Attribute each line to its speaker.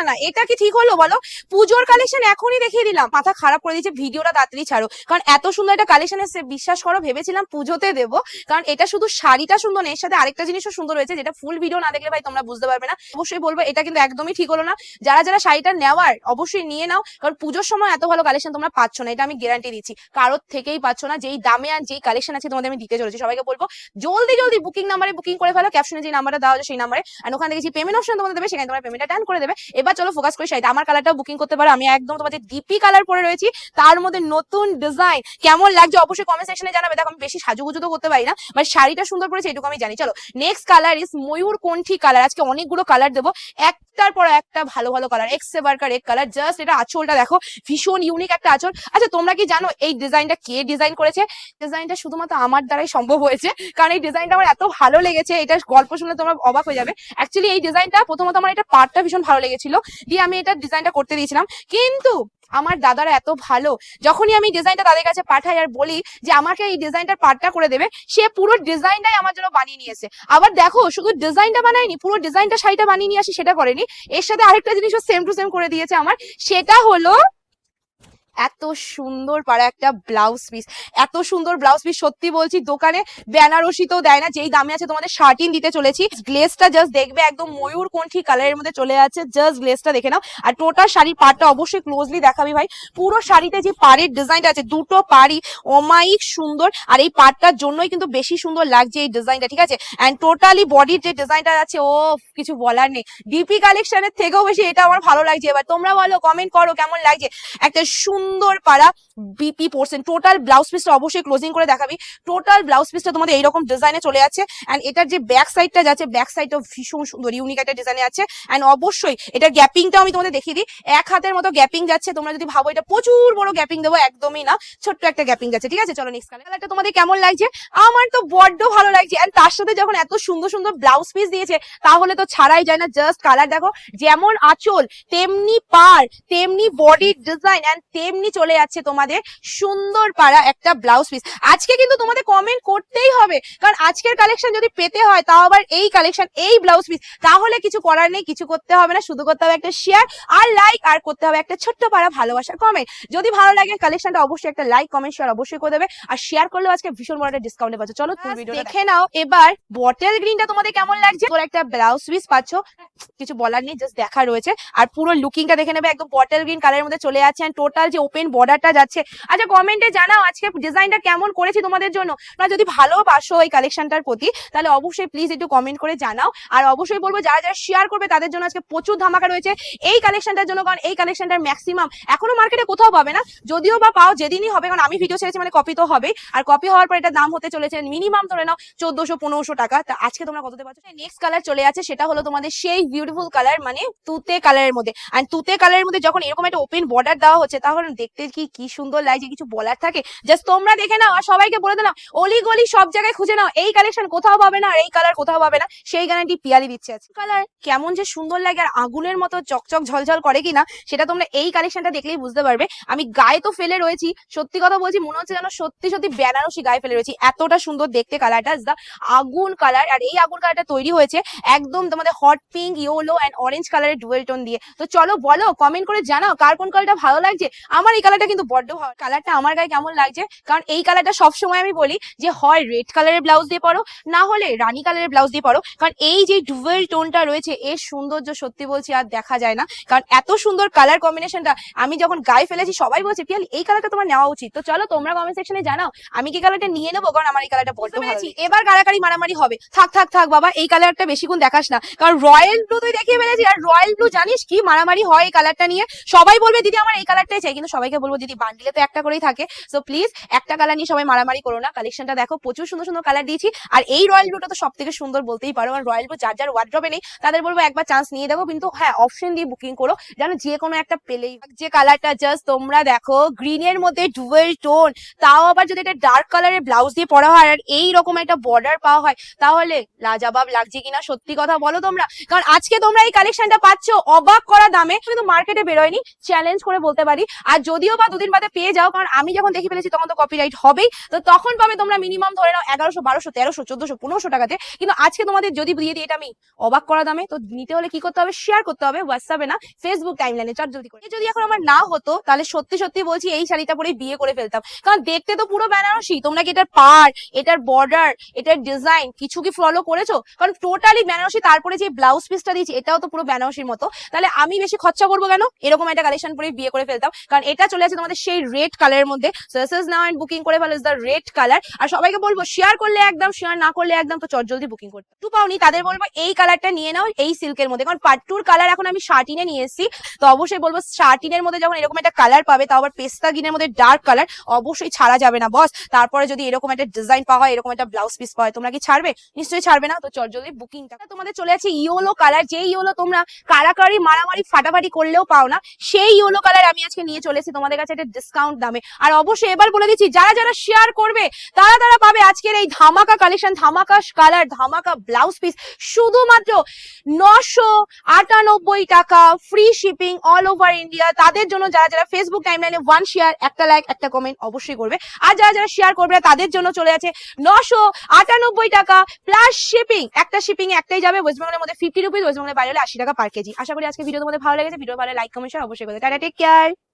Speaker 1: না না এটা কি ঠিক হলো বলো? পুজোর কালেকশন এখনই দেখিয়ে দিলাম। মাথা খারাপ করে দিয়েছে, ভিডিওটা তাড়াতাড়ি ছাড়ো। কারণ এত সুন্দর একটা কালেকশন এসে বিশ্বাস করো, ভেবেছিলাম পুজোতে দেবো। কারণ এটা শুধু শাড়িটা সুন্দর না, এর সাথে আরেকটা জিনিসও সুন্দর হয়েছে যেটা ফুল ভিডিও না দেখলে ভাই তোমরা বুঝতে পারবে না। অবশ্যই বলব, এটা কিন্তু একদমই ঠিক হলো না। যারা যারা শাড়িটা নেওয়ার, অবশ্যই নিয়ে নাও। কারণ পুজোর সময় এত ভালো কালেকশন তোমরা পাচ্ছ না, এটা আমি গ্যারান্টি দিচ্ছি। কারোর থেকেই পাচ্ছ না, যেই দামে আর যেই কালেকশন আছে তোমাদের আমি দিতে চলেছি। সবাইকে বলব, জলদি জলদি বুকিং নাম্বারে বুকিং করে ফেলো ক্যাপশনে যে নাম্বারটা দেওয়া আছে সেই নাম্বারে আর ওখানে দেখেছি পেমেন্ট অপশন তোমাদের দেবে, সেখানে তোমরা পেমেন্টটা টার্ন করে দেবে। এবার চলো ফোকাস করে শাড়িটা আমার কালারটাও বুকিং করতে পারো। আমি একদম তোমাদের ডিপি কালার পরে রয়েছি, তার মধ্যে নতুন ডিজাইন কেমন লাগছে অবশ্যই কমেন্ট সেকশনে জানাবে। দেখো, আমি বেশি সাজুগুজু তো করতে পারি না বাট শাড়িটা সুন্দর পড়েছে এটুকু আমি জানি। চলো নেক্সট কালার ইস ময়ূর কণ্ঠী কালার আজকে অনেকগুলো কালার দেবো। একটার পর একটা ভালো ভালো কালার এক্স সেবারকার এক কালার জাস্ট এটা আঁচলটা দেখো, ভীষণ ইউনিক একটা আঁচল। আচ্ছা তোমরা কি জানো এই ডিজাইনটা কে ডিজাইন করেছে? ডিজাইনটা শুধুমাত্র আমার দ্বারাই সম্ভব হয়েছে, কারণ এই ডিজাইনটা আমার এত ভালো লেগেছে, এটা গল্প শুনলে তোমরা অবাক হয়ে যাবে। অ্যাকচুয়ালি এই ডিজাইনটা প্রথমত আমার এটা পার্টটা ভীষণ ভালো লেগেছিল। দিয়ে আমি এটা ডিজাইনটা করতে দিয়েছিলাম। কিন্তু আমার দাদারা এত ভালো, যখনই আমি ডিজাইনটা তাদের কাছে পাঠাই আর বলি যে আমাকে এই ডিজাইনটার পার্টটা করে দেবে, সে পুরো ডিজাইনটাই আমার জন্য বানিয়ে নিয়েছে আবার দেখো, শুধু ডিজাইনটা বানায়নি, পুরো ডিজাইনটা শাড়িটা বানিয়ে নিয়ে আসি সেটা করেনি। এর সাথে আরেকটা জিনিসও সেম টু সেম করে দিয়েছে আমার, সেটা হলো এত সুন্দর পারা একটা ব্লাউজ পিস এত সুন্দর ব্লাউজ পিস সত্যি বলছি, দোকানে বেনারসি তো দেয় না, যেই দামে আছে তোমাদের শার্টিন দিতে চলেছি। গ্লেসটা জাস্ট দেখবে একদম ময়ূর কণ্ঠী কালারের মধ্যে চলে যাচ্ছে জাস্ট গ্লেসটা দেখে নাও। আর টোটাল শাড়ির পাড়টা অবশ্যই ক্লোজলি দেখাবি ভাই। পুরো শাড়িতে যে পাড়ের ডিজাইনটা আছে, দুটো পাড়ি অমায়িক সুন্দর, আর এই পাড়টার জন্যই কিন্তু বেশি সুন্দর লাগছে এই ডিজাইনটা ঠিক আছে? অ্যান্ড টোটালি বডির যে ডিজাইনটা আছে ও কিছু বলার নেই। ডিপি কালেকশনের থেকেও বেশি এটা আমার ভালো লাগছে। এবার তোমরা বলো কমেন্ট করো কেমন লাগছে? একটা সুন্দর পাড়া বিপি পোর্সেন টোটাল ব্লাউজ পিসটা অবশ্যই ক্লোজিং করে দেখাবি। টোটাল ব্লাউজ পিসটা তোমাদের এইরকম ডিজাইনে চলে যাচ্ছে অ্যান্ড এটার যে ব্যাক সাইডটা যাচ্ছে ব্যাক সাইডটাও ভীষণ সুন্দর ইউনিক একটা ডিজাইনে আছে। অ্যান্ড অবশ্যই এটা গ্যাপিংটা আমি তোমাদের দেখিয়ে দিই। এক হাতের মতো গ্যাপিং যাচ্ছে, তোমরা যদি ভাবো এটা প্রচুর বড় গ্যাপিং দেবো, একদমই না। ছোট্ট একটা গ্যাপিং যাচ্ছে, ঠিক আছে? চলো নেক্সট কালারটা তোমাদের কেমন লাগছে? আমার তো বড্ড ভালো লাগছে। অ্যান্ড তার সাথে যখন এত সুন্দর সুন্দর ব্লাউজ পিস দিয়েছে, তাহলে তো ছাড়াই যায় না। জাস্ট কালার দেখো, যেমন আঁচল, তেমনি পার তেমনি বডির ডিজাইন অ্যান্ড তেমনি চলে যাচ্ছে তোমাদের সুন্দর পাড়া একটা ব্লাউজ পিস আজকে কিন্তু তোমাদের কমেন্ট করতেই হবে কারণ আজকের কালেকশন যদি পেতে হয় তাও আবার এই কালেকশন এই ব্লাউজ পিস তাহলে কিছু করার নেই কিছু করতে হবে না শুধু করতে হবে একটা শেয়ার আর লাইক আর করতে হবে একটা ছোট্ট পাড়া ভালোবাসার কমেন্ট যদি ভালো লাগে কালেকশনটা অবশ্যই একটা লাইক কমেন্ট শেয়ার অবশ্যই করে দেবে। আর শেয়ার করলেও আজকে ভীষণ বড় একটা ডিসকাউন্টে পাচ্ছ। চলো তুমি ভিডিও দেখে নাও এবার বটেল গ্রিনটা তোমাদের কেমন লাগছে? তোর একটা ব্লাউজ পিস পাচ্ছ। কিছু বলার নেই জাস্ট দেখা রয়েছে। আর পুরো লুকিংটা দেখে নেবে একদম বটেল গ্রিন কালারের মধ্যে চলে যাচ্ছে। আর টোটাল যে ওপেন বর্ডারটা যাচ্ছে। আচ্ছা কমেন্টে জানাও আজকে ডিজাইনটা কেমন করেছি তোমাদের জন্য। তোমরা যদি ভালোবাসো এই কালেকশনটার প্রতি, তাহলে অবশ্যই প্লিজ একটু কমেন্ট করে জানাও। আর অবশ্যই বলব, যারা যারা শেয়ার করবে, তাদের জন্য আজকে প্রচুর ধামাকা রয়েছে এই কালেকশনটার জন্য, কারণ এই কালেকশনটার ম্যাক্সিমাম এখনও মার্কেটে কোথাও পাবে না। যদিও বা পাও, যেদিনই হবে, কারণ আমি ভিডিও ছেড়েছি মানে কপি তো হবে আর কপি হওয়ার পর এটা দাম হতে চলেছে মিনিমাম ধরে নাও চোদ্দশো পনেরোশো টাকা। তা আজকে তোমরা কততে পাচ্ছ নেক্সট কালার চলে আছে, সেটা হলো তোমাদের সেই বিউটিফুল কালার মানে তুতে কালারের মধ্যে। আর তুতে কালারের মধ্যে যখন এরকম একটা ওপেন বর্ডার দেওয়া হচ্ছে, তাহলে দেখতে কি কি সুন্দর লাগছে, কিছু বলার থাকে? জাস্ট তোমরা দেখে নাও আর সবাইকে বলে দিলাম অলি গলি সব জায়গায় খুঁজে নাও। এই কালেকশন কোথাও পাবে না আর এই কালার কোথাও পাবে না। সেই গ্যারান্টি পিয়ালি দিচ্ছে আছে কালার কেমন যে সুন্দর লাগে আর আগুনের মতো চকচক ঝলঝল করে কিনা, সেটা তোমরা এই কালেকশনটা দেখলেই বুঝতে পারবে। আমি গায়ে তো ফেলে রয়েছি। সত্যি কথা বলছি, মনে হচ্ছে যেন সত্যি সত্যি বেনারসি গায়ে ফেলে রয়েছি। এতটা সুন্দর দেখতে কালারটা দা আগুন কালার আর এই আগুন কালারটা তৈরি হয়েছে একদম তোমাদের hot pink yellow and orange কালারের ডুয়েল টোন দিয়ে। তো চলো বলো কমেন্ট করে জানাও কার কোন কালারটা ভালো লাগছে। আমার এই কালারটা কিন্তু বড্ড ভালো। কালারটা আমার গায়ে কেমন লাগছে? কারণ এই কালারটা সবসময় আমি বলি যে হয় রেড কালারের ব্লাউজ দিয়ে পরো না হলে রানী কালারের ব্লাউজ দিয়ে পরো। কারণ এই যে ডুয়েল টোনটা রয়েছে এর সৌন্দর্য সত্যি বলছি আর দেখা যায় না। কারণ এত সুন্দর কালার কম্বিনেশনটা আমি যখন গায়ে ফেলেছি সবাই বলছে পিয়ালি এই কালারটা তোমার নেওয়া উচিত। তো চলো তোমরা কমেন্ট সেকশনে জানাও আমি কি কালারটা নিয়ে নেব? কারণ আমার এই কালারটা বড্ড ভালো। এবার কারাকারি মারামারি হবে। থাক থাক থাক বাবা এই কালারটা বেশিক্ষণ দেখাস না। কারণ রয়্যাল ব্লু তুই দেখিয়ে ফেলেছি আর রয়্যাল ব্লু জানিস কি মারামারি হয় এই কালারটা নিয়ে? সবাই বলবে দিদি আমার এই কালারটাই চাই। কিন্তু সবাইকে বলব, দিদি বান্ডিলে তো একটা করেই থাকে। সো প্লিজ একটা কালার নিয়ে সবাই মারামারি করো না। কালেকশনটা দেখো, প্রচুর সুন্দর সুন্দর কালার দিয়েছি। আর এই রয়্যাল ব্লুটা তো সব থেকে সুন্দর বলতেই পারো। আর রয়্যাল ব্লু যার যার ওয়ার্ড্রবে নেই, তাদের বলব একবার চান্স নিয়ে দেখো। কিন্তু হ্যাঁ অপশন দিয়ে বুকিং করো। যেন যে কোনো একটা পেলেই যে কালারটা জাস্ট তোমরা দেখো গ্রিনের মধ্যে ডুয়েল টোন তাও আবার যদি এটা ডার্ক কালারের ব্লাউজ দিয়ে পরা হয়, আর এই রকম একটা বর্ডার পাওয়া হয়, তাহলে লাজাবাব লাগছে কিনা সত্যি কথা বলো তোমরা? কারণ আজকে তোমরা এই কালেকশনটা পাচ্ছ, অবাক করা দামে। কিন্তু মার্কেটে বেরোয়নি। চ্যালেঞ্জ করে বলতে পারি আর যদিও বা দুদিন বাদে পেয়ে যাও, কারণ আমি যখন দেখে ফেলেছি তখন তো কপিরাইট হবেই, তো তখন পাবে তোমরা মিনিমাম ধরে নাও এগারোশো, বারোশো, তেরোশো, চোদ্দশো, পনেরোশো টাকাতে। কিন্তু আজকে তোমাদের যদি দিয়ে দিই, এটা আমি অবাক করা দামে, তো নিতে হলে কি করতে হবে? শেয়ার করতে হবে হোয়াটসঅ্যাপে না ফেসবুক টাইম লাইনে চট জলদি করে। যদি এখন আমার না হতো, তাহলে সত্যি সত্যি বলছি এই শাড়িটা পরে বিয়ে করে ফেলতাম। কারণ দেখতে তো পুরো বেনারসি, তোমরা কি এটার পার এটার বর্ডার এটার ডিজাইন কিছু কি ফলো করেছ? কারণ টোটালি বেনারসি, তারপরে যে ব্লাউজ পিসটা দিয়েছি, এটাও তো পুরো বেনারসির মতো। তাহলে আমি বেশি খরচা করব কেন? এরকম একটা কালেকশন পরে বিয়ে করে ফেলতাম। কারণ এটা চলে আছে তোমাদের সেই রেড কালারের মধ্যে। নাও এন্ড বুকিং করে ফেলো ইজ দ্য রেড কালার আর সবাইকে বলব শেয়ার করলে একদম শেয়ার না করলে একদম, তো চট জলদি বুকিং করতে। টু পাওনি, তাদের বলব, এই কালারটা নিয়ে নাও, এই সিল্কের মধ্যে। কারণ পাট্টুর কালার এখন আমি শার্টিনে নিয়ে এসেছি। তো অবশ্যই বলব, শার্টিনের মধ্যে যখন এরকম একটা কালার পাবে, তাও আবার পেস্তা গিনের মধ্যে ডার্ক কালার অবশ্যই ছাড়া যাবে না বস তারপরে যদি এরকম একটা ডিজাইন পাওয়া হয়, এরকম একটা ব্লাউজ পিস পাওয়া হয়, তোমরা কি ছাড়বে? নিশ্চয়ই ছাড়বে না, তো চট জলদি বুকিংটা তোমাদের চলে আছে ইয়েলো কালার যেই ইয়েলো তোমরা কারাকারি, মারামারি, ফাটাফাটি করলেও পাও না, সেই ইয়েলো কালার আমি আজকে নিয়ে চলে এসেছি তোমাদের কাছে একটা ডিসকাউন্ট দামে। আর অবশ্যই এবার বলে দিচ্ছি, যারা যারা শেয়ার করবে, তারা তারা পাবে আজকের এই ধামাকা কালেকশন ধামাকা কালার ধামাকা ব্লাউজ পিস শুধুমাত্র নশো আটানব্বই টাকা free shipping all over India তাদের জন্য যারা যারা ফেসবুক টাইমলাইনে ওয়ান শেয়ার একটা লাইক একটা কমেন্ট অবশ্যই করবে। আর যারা যারা শেয়ার করবে তাদের জন্য চলে আছে নশো আটানব্বই টাকা। প্লাস শিপিং একটা শিপিং একটাই যাবে ওয়েস্ট বেঙ্গলের মধ্যে ফিফটি রুপিস ওয়েস্ট বেঙ্গলের বাইরে হলে আশি টাকা পার কেজি আশা করি আজকে ভিডিও তোমাদের ভালো লেগেছে। ভিডিও ভালো লাইক কমেন্ট অবশ্যই করবে। Tata take care